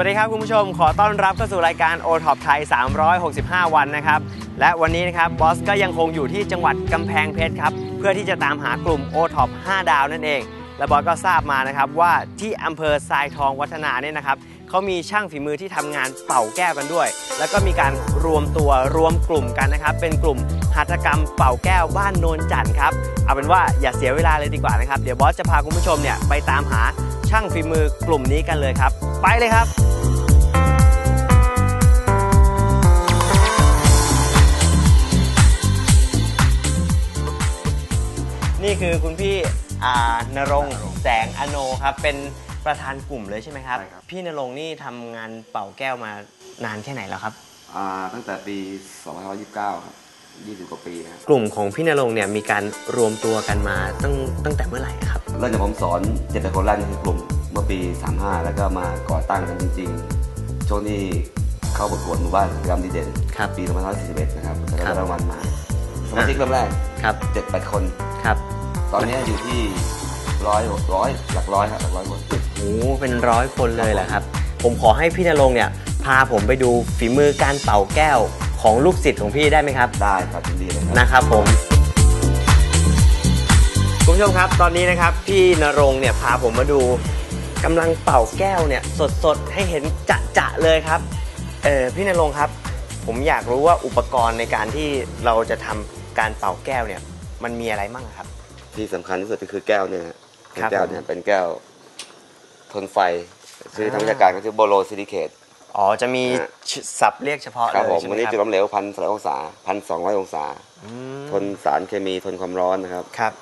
วัสดีครับคุณผู้ชมขอต้อนรับเข้าสู่รายการ o t o p ไทย 365 วันนะครับ และวันนี้นะครับบอสก็ยังคงอยู่ที่จังหวัดกำแพงเพชรครับ เพื่อที่จะตามหากลุ่ม o t o p 5 ดาวนั่นเอง และบอสก็ทราบมานะครับว่าที่อำเภอทรายทองวัฒนาเนี่ยนะครับเขามีช่างฝีมือที่ทำงานเป่าแก้วกันด้วย แล้วก็มีการรวมตัวรวมกลุ่มกันนะครับ เป็นกลุ่มหัตถกรรมเป่าแก้วบ้านโนนจันทร์ครับเอาเป็นว่าอย่าเสียเวลาเลยดีกว่านะครับเดี๋ยวบอสจะพาคุณผู้ชมเนี่ยไปตามหา ช่างฝีมือกลุ่มนี้กันเลยครับ ไปเลยครับ นี่คือคุณพี่อ่านรงค์แสงอโนครับ เป็นประธานกลุ่มเลยใช่ไหมครับ ใช่ครับ พี่นรงค์นี่ทำงานเป่าแก้วมานานแค่ไหนแล้วครับ อ่าตั้งแต่ปี 2529 ครับ 20กว่าปีครับกลุ่มของพี่นรงค์เนี่ยมีการรวมตัวกันมาตั้งตั้งแต่เมื่อไหร่ครับเริ่มจากผมสอนเจ็ดตะโคนแรกนี่คือกลุ่มเมื่อปี 35 แล้วก็มาก่อตั้งกันจริงๆช่วงนี้เข้าประกวดหมู่บ้านกิจกรรมดีเด่นครับปี2541นะครับแล้วครัก็บได้รางวัลมาสมาชิกเริ่มแรกครับ7-8คนครับ ตอนนี้อยู่ที่ร้อยร้อยหลักร้อยครับหลักร้อยคนโอ้โหเป็นร้อยคนเลยแหละครับ ผมขอให้พี่นรงค์เนี่ยพาผมไปดูฝีมือการเป่าแก้ว ของลูกศิษย์ของพี่ได้ไหมครับ ได้ครับยินดีเลยครับ นะครับผม คุณผู้ชมครับตอนนี้นะครับ พี่นรงค์เนี่ยพาผมมาดูกำลังเป่าแก้วเนี่ย สดๆ ให้เห็นจะจะๆเลยครับเออพี่นรงค์ครับ ผมอยากรู้ว่าอุปกรณ์ในการที่เราจะทำการเป่าแก้วเนี่ย มันมีอะไรบ้างครับ ที่สำคัญที่สุดก็คือแก้วเนี่ยฮะครับแก้วเนี่ยเป็นแก้วทนไฟ ชื่อทางวิชาการก็คือโบโลซิลิเคต อ๋อจะมีฮะศัพท์เรียกเฉพาะครับเลผยมใช่ไหมวันนี้คจุดรับล้มเหลวพันสององศาพันสองร้อยองศาอืมทนสารเคมีทนความร้อนนะครับครับ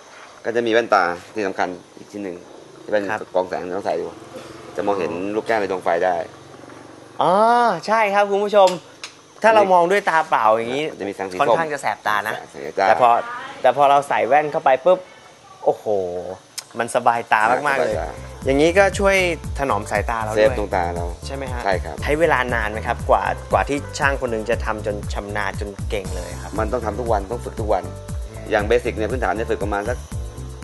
ก็จะมีแว่นตาที่สำคัญอีกชิ้นหนึ่งที่เป็นครับกรองแสงที่ต้องใส่ดูจะมองเห็นลูกแก้วในดวงไฟได้อ๋อใช่ครับคุณผู้ชม ถ้าเรามองด้วยตาเปล่าอย่างนี้จะมีแสงสีค่อนส้มข้างจะแสบตานะแสงจ้าแต่พอแต่พอเราใส่แว่นเข้าไปปุ๊บโอ้โห มันสบายตามากๆเลยสบจ้ อย่างนี้ก็ช่วยถนอมสายตาเราเซด้ฟวยดวงตาเรา ใช่ไหมฮะใช่ครับ ใช้เวลานานไหมครับ กว่ากว่าที่ช่างคนหนึ่งจะทำจนชำนาญจนเก่งเลยครับ มันต้องทำทุกวันต้องฝึกทุกวัน อย่างเบสิกเนี่ยพื้นฐานเนี่ยฝึกประมาณสัก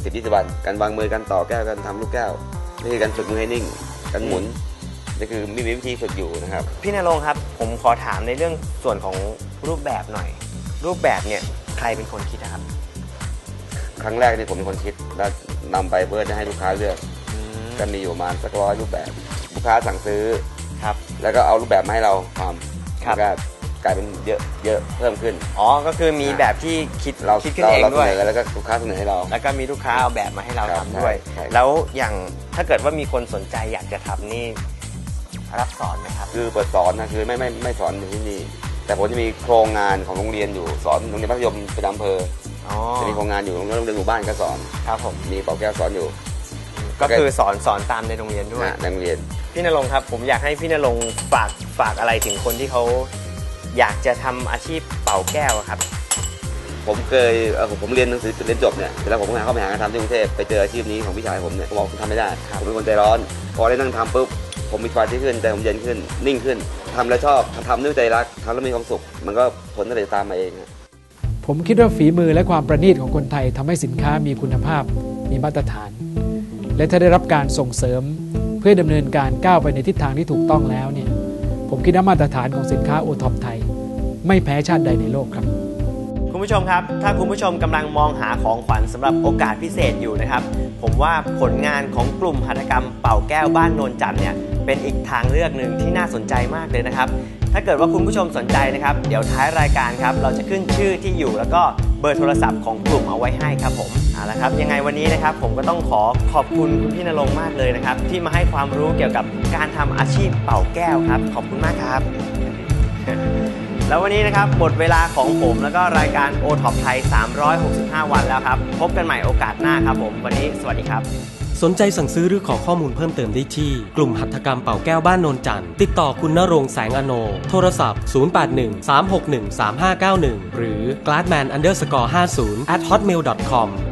สิบยี่สิบวัน การวางมือการต่อแก้วการทำลูกแก้วนี่คือการฝึกมือให้นิ่ง การหมุนนี่คือมีวิธีฝึกอยู่นะครับ พี่นรงค์ครับ ผมขอถามในเรื่องส่วนของรูปแบบหน่อย รูปแบบเนี่ยใครเป็นคนคิดอะครับ ครั้งแรกนี่ผมเป็นคนคิดแล้วนำไปเพื่อจะให้ลูกค้าเลือกอืม ก็มีอยู่ประมาณสักร้อยรูปแบบ ลูกค้าสั่งซื้อ ครับ แล้วก็เอารูปแบบมาให้เราทครัำบแล้วก็กลายเป็นเยอะเยอะเพิ่มขึ้น อ๋อ ก็คือมีแบบที่คิดเราคิดขึ้นเราเองเราเสด้วย นอแล้วก็ลูกค้าเสนอให้เรา แล้วก็มีลูกค้าเอาแบบมาให้เราครับทำด้วย ใช่ใช่แล้วอย่างถ้าเกิดว่ามีคนสนใจอยากจะทำนี่รับสอนไหมครับ คือเปิดสอนนะคือไม่ไม่ไม่สอนอยู่ที่นี่ แต่ผมจะมีโครงงานของโรงเรียนอยู่สอนโรงเรียนมัธยมเป็นอำเภออ๋อ จะมีโครงงานอยู่โรงเรียนโรงเรียนหมู่บ้านก็สอน ครับผม มีเป่าแก้วสอนอยู่ ก็คือสอนสอนตามในโรงเรียนด้วยนะในโรงเรียน พี่นรงค์ครับ ผมอยากให้พี่นรงค์ฝากฝากอะไรถึงคนที่เขาอยากจะทำอาชีพเป่าแก้วอะครับ ผมเคยเอ่อผมผมเรียนหนังสือเรียนจบเนี่ยเสร็จแล้วผมก็หาเข้าไปหางานทำที่กรุงเทพไปเจออาชีพนี้ของพี่ชายผมเนี่ยผมบอกผมทำไม่ได้ครับผมเป็นคนใจร้อน พอได้นั่งทำปุ๊บผมมีความที่ขึ้นใจผมเย็นขึ้น นิ่งขึ้นทำแล้วชอบทำด้วยใจรักทำแล้วมีความสุข มันก็ผลก็เลยตามมาเองครับผมคิดว่าฝีมือและความประณีตของคนไทยทำให้สินค้ามีคุณภาพ มีมาตรฐาน และถ้าได้รับการส่งเสริมเพื่อดำเนินการก้าวไปในทิศทางที่ถูกต้องแล้วเนี่ยผมคิดว่ามาตรฐานของสินค้าโอท็อปไทย ไม่แพ้ชาติใดในโลกครับ คุณผู้ชมครับ ถ้าคุณผู้ชมกำลังมองหาของขวัญสำหรับโอกาสพิเศษอยู่นะครับ ผมว่าผลงานของกลุ่มหัตถกรรมเป่าแก้วบ้านโนนจันเนี่ยเป็นอีกทางเลือกหนึ่งที่น่าสนใจมากเลยนะครับถ้าเกิดว่าคุณผู้ชมสนใจนะครับ เดี๋ยวท้ายรายการครับ เราจะขึ้นชื่อที่อยู่แล้วก็ เบอร์โทรศัพท์ของกลุ่มเอาไว้ให้ครับผมเอาละครับยังไงวันนี้นะครับผมก็ต้องขอขอบคุณคุณพี่นรงค์มากเลยนะครับ ที่มาให้ความรู้เกี่ยวกับการทำอาชีพเป่าแก้วครับ ขอบคุณมากครับ แล้ววันนี้นะครับหมดเวลาของผมแล้วก็รายการ o t o p ไทย 365 วันแล้วครับ พบกันใหม่โอกาสหน้าครับผม วันนี้สวัสดีครับ สนใจสั่งซื้อหรือขอข้อมูลเพิ่มเติมได้ที่ กลุ่มหัตถกรรมเป่าแก้วบ้านโนนจันทร์ติดต่อคุณนรงแสงอโน โทรศัพท์ 081 361 3591 หรือ gladman underscore 50 at hotmail com